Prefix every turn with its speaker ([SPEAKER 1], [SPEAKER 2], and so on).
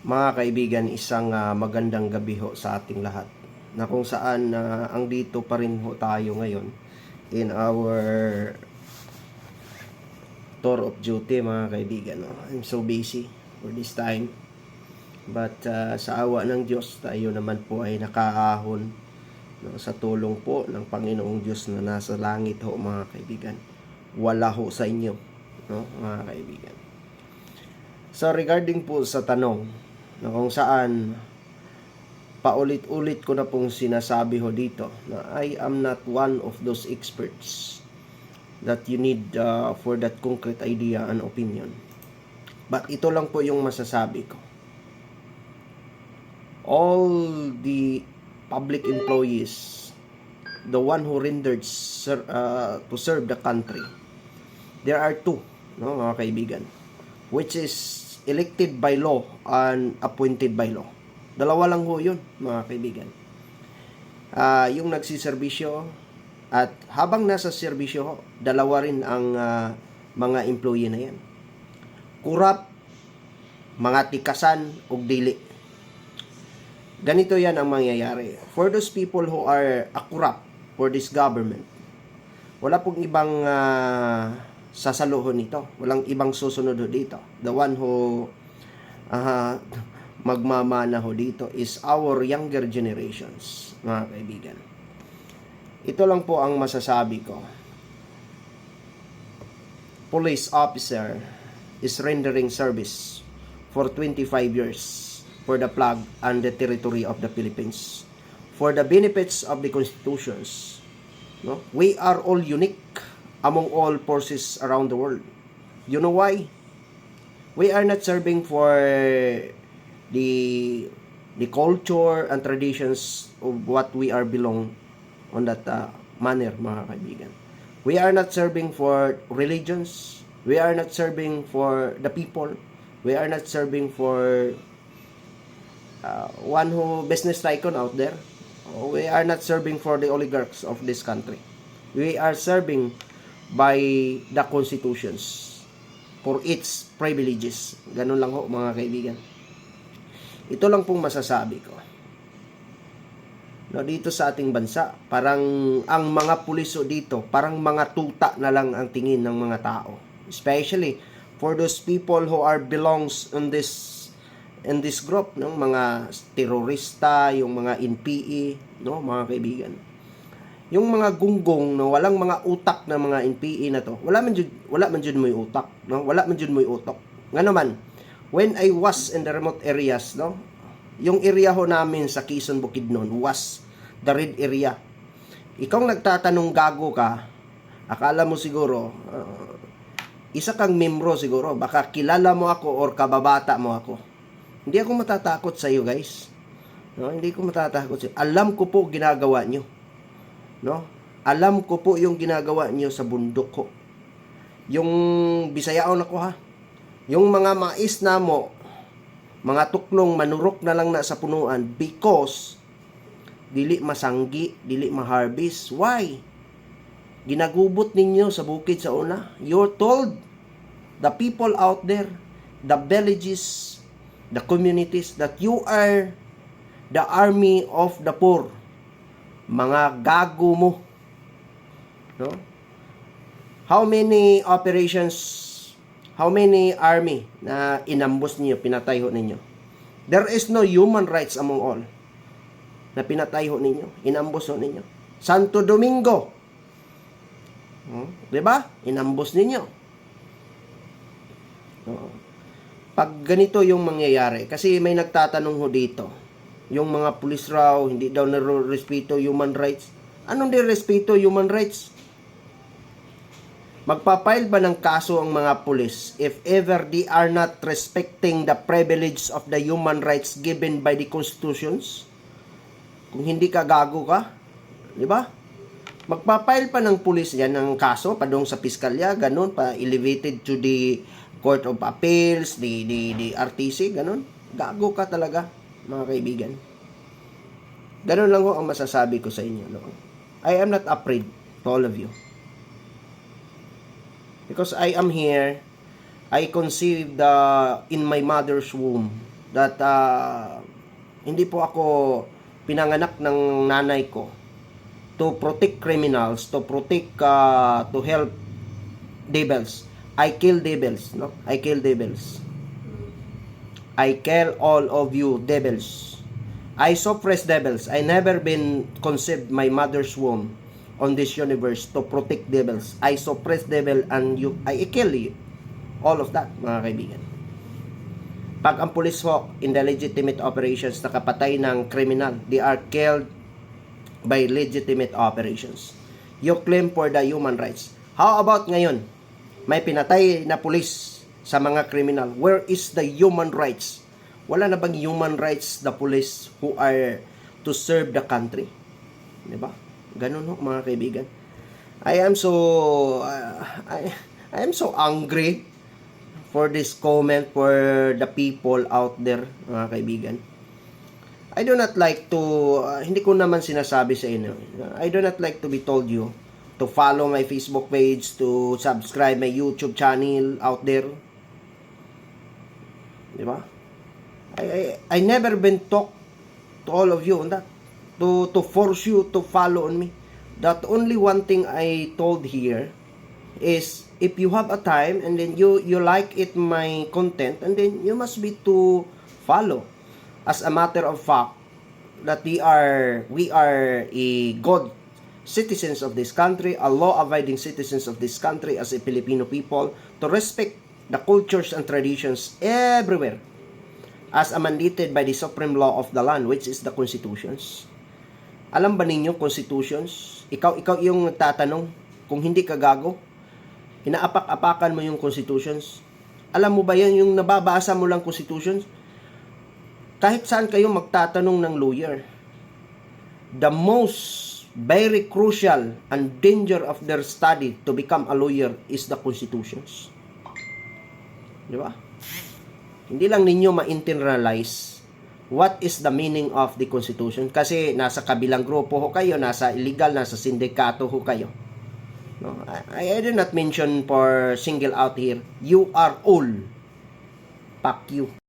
[SPEAKER 1] Mga kaibigan, isang ah, magandang gabi ho sa ating lahat. Na kung saan ah, ang dito pa rin ho tayo ngayon in our tour of duty mga kaibigan. No? I'm so busy for this time. But ah, sa awa ng Diyos, tayo naman po ay nakaahon no, sa tulong po ng Panginoong Diyos na nasa langit ho mga kaibigan. Wala ho sa inyo, no, mga kaibigan. So regarding po sa tanong na kung saan paulit-ulit ko na pong sinasabi ho dito na I am not one of those experts that you need uh, for that concrete idea and opinion. But ito lang po yung masasabi ko. All the public employees, the one who rendered ser- uh, to serve the country, there are two, no, mga kaibigan, which is elected by law and appointed by law. Dalawa lang ho yun, mga kaibigan. Ah, yung nagsiservisyo at habang nasa serbisyo dalawa rin ang ah, mga employee na yan. Kurap, mga tikasan, ug dili. Ganito yan ang mangyayari. For those people who are a corrupt for this government, wala pong ibang ah, sasaluhon nito. Walang ibang susunod ho dito. The one who ah, magmamana ho dito is our younger generations, mga kaibigan. Ito lang po ang masasabi ko. Police officer is rendering service for 25 years for the flag and the territory of the Philippines. For the benefits of the constitutions, no? we are all unique among all forces around the world. You know why? We are not serving for the the culture and traditions of what we are belong on that uh, manner, mga kaibigan. We are not serving for religions. We are not serving for the people. We are not serving for uh, one who business tycoon out there. We are not serving for the oligarchs of this country. We are serving by the constitutions for its privileges. Ganun lang ho mga kaibigan. Ito lang pong masasabi ko. No, dito sa ating bansa, parang ang mga puliso dito, parang mga tuta na lang ang tingin ng mga tao. Especially for those people who are belongs in this in this group, no, mga terorista, yung mga NPE, no, mga kaibigan. Yung mga gunggong no, walang mga utak na mga NPE na to. Wala man jud wala man jud mo'y utak, no? Wala man jud mo'y utok. Nga naman, when I was in the remote areas, no, yung area ho namin sa Quezon Bukidnon was the red area. Ikaw nagtatanong gago ka, akala mo siguro, uh, isa kang membro siguro, baka kilala mo ako or kababata mo ako. Hindi ako matatakot sa iyo guys. No, hindi ko matatakot sa. Alam ko po ginagawa nyo. No? Alam ko po yung ginagawa nyo sa bundok ko. Yung bisayaon ako ha. Yung mga mais na mo, mga tuklong manurok na lang na sa punuan because dili masanggi, dili maharbis. Why? Ginagubot ninyo sa bukid sa una. You're told the people out there, the villages, the communities that you are the army of the poor. Mga gago mo. No? How many operations, how many army na inambos niyo, pinatay ho ninyo? There is no human rights among all na pinatay ho ninyo, inambos ho ninyo. Santo Domingo, Hmm? 'Di ba? Inambos ninyo. Oo. Pag ganito yung mangyayari, kasi may nagtatanong ho dito, yung mga pulis raw, hindi daw nare-respeto human rights. Anong respeto human rights? Magpapile ba ng kaso ang mga pulis if ever they are not respecting the privilege of the human rights given by the constitutions? Kung hindi ka gago ka, di ba? Magpapile pa ng pulis yan ng kaso padong sa piskalya, ganun, pa elevated to the Court of Appeals, the, the, the RTC, ganun. Gago ka talaga, mga kaibigan. Ganun lang ho ang masasabi ko sa inyo. No? I am not afraid to all of you. Because I am here, I conceived uh, in my mother's womb that uh, hindi po ako pinanganak ng nanay ko to protect criminals, to protect, uh, to help devils. I kill devils, no? I kill devils. I kill all of you devils. I suppress devils. I never been conceived my mother's womb on this universe to protect devils. I suppress devil and you, I kill you. All of that, mga kaibigan. Pag ang police ho, in the legitimate operations, nakapatay ng criminal, they are killed by legitimate operations. You claim for the human rights. How about ngayon? May pinatay na pulis sa mga criminal. Where is the human rights? Wala na bang human rights the police who are to serve the country? Di ba? Ganun ho, mga kaibigan. I am so uh, I I am so angry for this comment for the people out there, mga kaibigan. I do not like to, uh, hindi ko naman sinasabi sa inyo, I do not like to be told you to follow my Facebook page, to subscribe my YouTube channel out there. Di ba? I, I, I never been talk to all of you on that. To, to force you to follow on me. That only one thing I told here is if you have a time and then you you like it my content and then you must be to follow as a matter of fact that we are we are a good citizens of this country a law abiding citizens of this country as a Filipino people to respect the cultures and traditions everywhere as mandated by the supreme law of the land which is the constitutions alam ba ninyo constitutions ikaw ikaw yung nagtatanong kung hindi ka gago inaapak-apakan mo yung constitutions. Alam mo ba yan, yung nababasa mo lang constitutions? Kahit saan kayo magtatanong ng lawyer, the most very crucial and danger of their study to become a lawyer is the constitutions. Di ba? Hindi lang ninyo ma-internalize what is the meaning of the constitution kasi nasa kabilang grupo ho kayo, nasa illegal, nasa sindikato ho kayo. No, I, I did not mention for single out here. You are all. Fuck you.